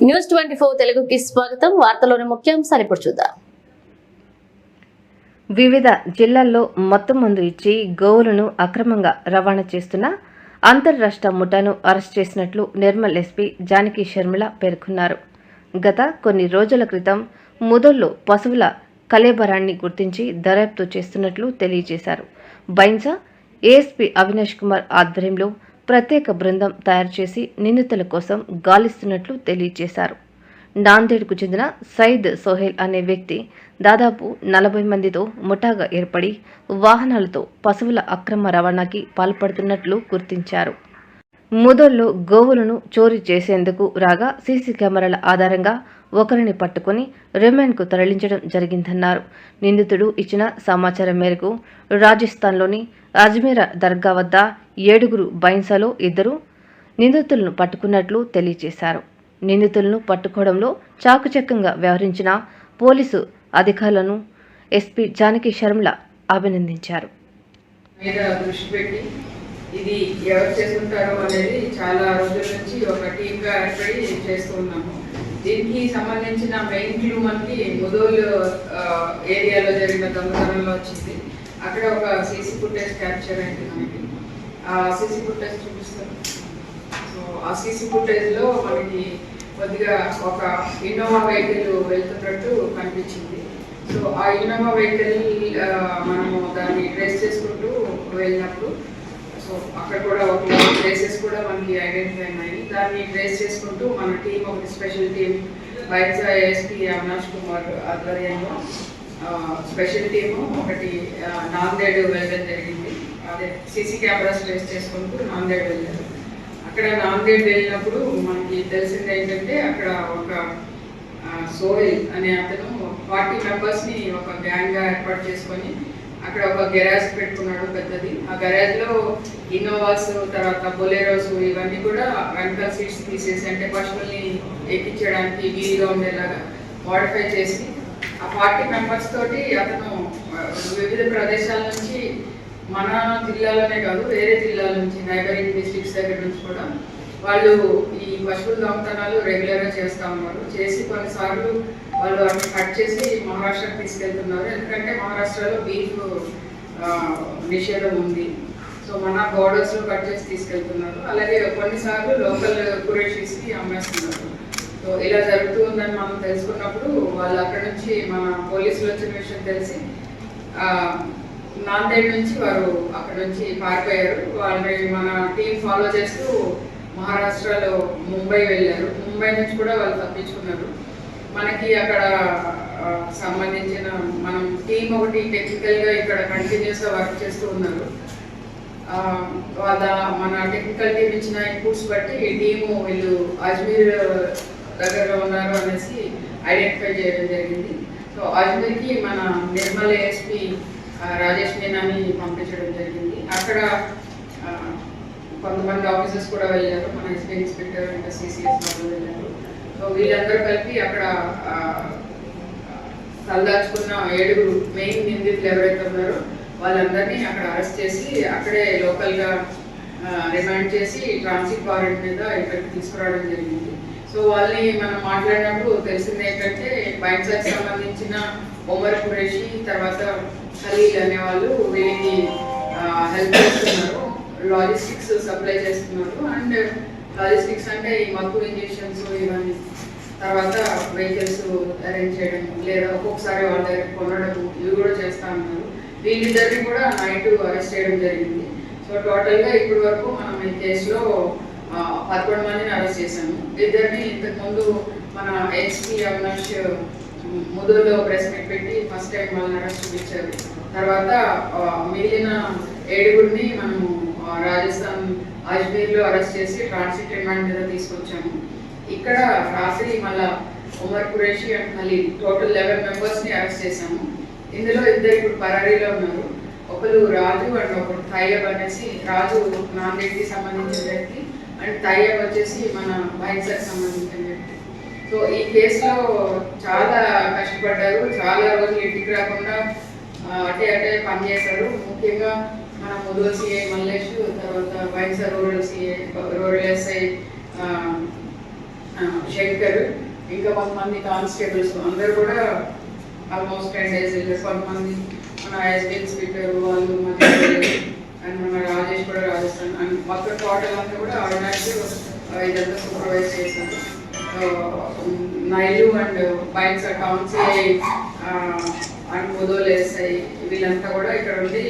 News twenty four తెలుగుకి స్వాగతం. వార్తలోని ముఖ్యాంశాలు ఇప్పుడు చూద్దాం. వివిధ జిల్లాల్లో మొత్తం మందు ఇచ్చి గోవులను అక్రమంగా రవాణా చేస్తున్న అంతర్రాష్ట్ర ముఠాను అరెస్ట్ చేసినట్లు నిర్మల్ ఎస్పీ జానకి షర్మిల పేర్కొన్నారు. గత కొన్ని రోజుల క్రితం ముదల్లో పశువుల కలేబరాన్ని గుర్తించి దర్యాప్తు చేస్తున్నట్లు తెలియజేశారు. బైన్సా ఏఎస్పీ అవినాష్ కుమార్ ఆధ్వర్యంలో ప్రత్యేక బృందం తయారు చేసి నిందితుల కోసం గాలిస్తున్నట్లు తెలియజేశారు. నాందేడ్కు చెందిన సయీద్ సోహెల్ అనే వ్యక్తి దాదాపు నలభై మందితో ముఠాగా ఏర్పడి వాహనాలతో పశువుల అక్రమ రవాణాకి పాల్పడుతున్నట్లు గుర్తించారు. ముదొల్లో గోవులను చోరీ చేసేందుకు రాగా సీసీ కెమెరాల ఆధారంగా ఒకరిని పట్టుకుని రిమాండ్కు తరలించడం జరిగిందన్నారు. నిందితుడు ఇచ్చిన సమాచారం మేరకు రాజస్థాన్లోని అజ్మీరా దర్గా వద్ద ఏడుగురు బైన్సాలో ఇద్దరు నిందితులను పట్టుకున్నట్లు తెలియజేశారు. నిందితులను పట్టుకోవడంలో చాకుచక్యంగా వ్యవహరించిన పోలీసు అధికారులను ఎస్పీ జానకి శర్మల అభినందించారు. ఇది ఎవరు చేసుకుంటారో అనేది చాలా రోజుల నుంచి ఒక టీమ్గా ఏర్పడి చేస్తూ ఉన్నాము. దీనికి సంబంధించిన మెయిన్ క్లూ మనకి ముదోలు ఏరియాలో జరిగిన దొంగతనంలో వచ్చింది. అక్కడ ఒక సీసీ ఫుటేజ్ క్యాప్చర్ అయింది మనకి. ఆ సీసీ ఫుటేజ్ చూపిస్తాను సో ఆ సీసీ ఫుటేజ్లో మనకి కొద్దిగా ఒక ఇన్నోవా వెహికల్ వెళ్తున్నట్టు కనిపించింది. సో ఆ ఇన్నోవా వెహికల్ మనము దాన్ని ట్రేస్ చేసుకుంటూ వెళ్ళినప్పుడు సో అక్కడ కూడా ఒక ప్లేసెస్ కూడా మనకి ఐడెంటిఫై అయినాయి. దాన్ని ట్రేస్ చేసుకుంటూ మన టీం ఒకటి స్పెషల్ టీం వైద్య ఎస్పీ అవినాష్ కుమార్ ఆధ్వర్యంలో స్పెషల్ టీము ఒకటి నాందేడ్ వెళ్ళడం జరిగింది. అదే సీసీ కెమెరాస్ ప్లేస్ చేసుకుంటూ నాందేడ్ వెళ్ళారు. అక్కడ నాందేడ్ వెళ్ళినప్పుడు మనకి తెలిసింది ఏంటంటే అక్కడ ఒక ఆ, అనే అతను ఫార్టీ మెంబర్స్ని ఒక గ్యాంగ్గా ఏర్పాటు చేసుకొని అక్కడ ఒక గెరాజ్ పెట్టుకున్నాడు పెద్దది. ఆ గెరాజ్లో ఇన్నోవాస్ తర్వాత బొలేరోస్ ఇవన్నీ కూడా వెనకాల సీట్స్ తీసేసి అంటే పశువుల్ని ఎక్కించడానికి వీలుగా ఉండేలాగా మోడిఫై చేసి ఆ ఫార్టీ మెంబర్స్ తోటి అతను వివిధ ప్రదేశాల నుంచి మన జిల్లాలోనే కాదు వేరే జిల్లాల నుంచి నైబరింగ్ డిస్ట్రిక్ట్స్ దగ్గర నుంచి కూడా వాళ్ళు ఈ పశువుల దొంగతనాలు రెగ్యులర్గా చేస్తూ ఉన్నారు. చేసి కొన్నిసార్లు వాళ్ళు అవి కట్ చేసి మహారాష్ట్రకి తీసుకెళ్తున్నారు. ఎందుకంటే మహారాష్ట్రలో బీఫ్ నిషేధం ఉంది. సో మన బోర్డర్స్లో కట్ చేసి తీసుకెళ్తున్నారు. అలాగే కొన్నిసార్లు లోకల్ కురేషీస్కి అమ్మేస్తున్నారు. సో ఇలా జరుగుతూ ఉందని మనం తెలుసుకున్నప్పుడు వాళ్ళు అక్కడ నుంచి మన పోలీసులు వచ్చిన విషయం తెలిసి నాందేడ్ నుంచి వారు అక్కడ నుంచి పారిపోయారు. వాళ్ళని మన టీం ఫాలో చేస్తూ మహారాష్ట్రలో ముంబై వెళ్ళారు. ముంబై నుంచి కూడా వాళ్ళు తప్పించుకున్నారు. మనకి అక్కడ సంబంధించిన మనం టీం ఒకటి టెక్నికల్గా ఇక్కడ కంటిన్యూస్గా వర్క్ చేస్తూ ఉన్నారు. వాళ్ళ మన టెక్నికల్ టీం ఇచ్చిన ఇన్పుట్స్ బట్టి ఈ టీము వీళ్ళు అజ్మీర్ దగ్గర ఉన్నారు అనేసి ఐడెంటిఫై చేయడం జరిగింది. సో అజ్మీర్కి మన నిర్మల్ ఏఎస్పి రాజేష్ మీనాని పంపించడం జరిగింది. అక్కడ కొంతమంది ఆఫీసర్స్ కూడా వెళ్ళారు. మన ఎస్పీ ఇన్స్పెక్టర్ ఇంకా సిసిఎస్ వాళ్ళు వెళ్ళారు. వీళ్ళందరూ కలిపి అక్కడ సల్దాచుకున్న తలదాచుకున్న ఏడుగురు మెయిన్ నిందితులు ఎవరైతే ఉన్నారో వాళ్ళందరినీ అక్కడ అరెస్ట్ చేసి అక్కడే లోకల్గా రిమాండ్ చేసి ట్రాన్సిట్ వారెంట్ మీద ఇక్కడికి తీసుకురావడం జరిగింది. సో వాళ్ళని మనం మాట్లాడినప్పుడు తెలిసింది ఏంటంటే బైన్సాకి సంబంధించిన ఒమర్ ఖురేషి తర్వాత ఖలీల్ అనే వాళ్ళు వీళ్ళకి హెల్ప్ చేస్తున్నారు లాజిస్టిక్స్ సప్లై చేస్తున్నారు. అండ్ లాజిస్టిక్స్ అంటే ఈ మత్తు ఇంజెక్షన్స్ ఇవన్నీ. తర్వాత వెహికల్స్ అరేంజ్ చేయడం లేదా ఒక్కొక్కసారి వాళ్ళ దగ్గర కొనడం ఇవి కూడా చేస్తా ఉన్నారు. వీళ్ళిద్దరిని కూడా నైట్ అరెస్ట్ చేయడం జరిగింది. సో టోటల్గా ఇప్పటి వరకు మనం ఈ కేసులో పదకొండు మందిని అరెస్ట్ చేశాము. ఇద్దరిని ఇంతకుముందు మన ఎస్పీ అవినాష్ ముదురులో ప్రెస్ మీట్ పెట్టి ఫస్ట్ టైం వాళ్ళని అరెస్ట్ చూపించారు. తర్వాత మిగిలిన ఏడుగురిని మనము రాజస్థాన్ అజ్మీర్లో అరెస్ట్ చేసి ట్రాన్సిట్ రిమాండ్ మీద తీసుకొచ్చాము. ఇక్కడ రాత్రి మళ్ళా ఉమర్ ఖురేషి అండ్ మళ్ళీ టోటల్ లెవెన్ మెంబర్స్ని అరెస్ట్ చేశాము. ఇందులో ఇద్దరు ఇప్పుడు పరారీలో ఉన్నారు. ఒకరు రాజు అండ్ ఒకరు తయ్యబ్ అనేసి రాజు నాందేడ్కి సంబంధించిన వ్యక్తి అండ్ తయ్యబ్ వచ్చేసి మన బైన్సర్కి సంబంధించిన వ్యక్తి సో ఈ కేసులో చాలా కష్టపడ్డారు. చాలా రోజులు ఇంటికి రాకుండా అటే అటే పనిచేశారు. ముఖ్యంగా మన ముదో సిఐ మల్లేష్ తర్వాత YSR rural CI rural SI Shankar ఇంకా కొంతమంది కానిస్టేబుల్స్ అందరూ కూడా ఆల్మోస్ట్ టెన్ డేస్ వెళ్ళారు. కొంతమంది మన ఎస్బీ స్పీకర్ వాళ్ళు అండ్ మన రాజేష్ కూడా రాజస్థాన్ అండ్ మొత్తం టోటల్ అంతా కూడా ఆర్డినరీ ఇదంతా సూపర్వైజ్ చేశారు. నైలు and bikes accounts and Mudhol వేస్తాయి వీళ్ళంతా కూడా ఇక్కడ ఉండి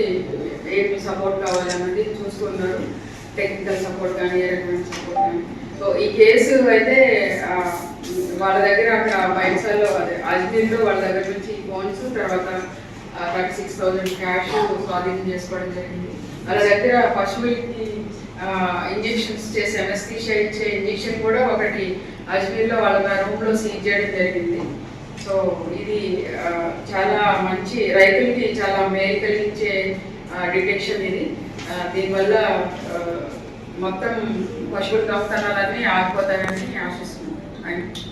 ఏమి సపోర్ట్ కావాలన్నది చూసుకున్నారు. టెక్నికల్ సపోర్ట్ కానీ ఏ రకమైన సపోర్ట్ కానీ సో ఈ కేసు అయితే వాళ్ళ దగ్గర అక్కడ బైక్స్లో అదే అజ్మీర్లో వాళ్ళ దగ్గర నుంచి ఫోన్స్ తర్వాత థర్టీ సిక్స్ థౌసండ్ క్యాష్ స్వాధీనం చేసుకోవడం జరిగింది. వాళ్ళ దగ్గర పశువులకి ఇంజెక్షన్స్ చేసే ఎనస్థీషియా ఇచ్చే ఇంజెక్షన్ కూడా ఒకటి అజ్మీర్లో వాళ్ళ రూమ్లో సీజ్ చేయడం జరిగింది. సో ఇది చాలా మంచి రైతులకి చాలా మేలు కలిగించే డిటెక్షన్ ఇది. దీనివల్ల మొత్తం పశువుల దొంగతనాలన్నీ ఆగిపోతాయని ఆశిస్తున్నాను థ్యాంక్ యూ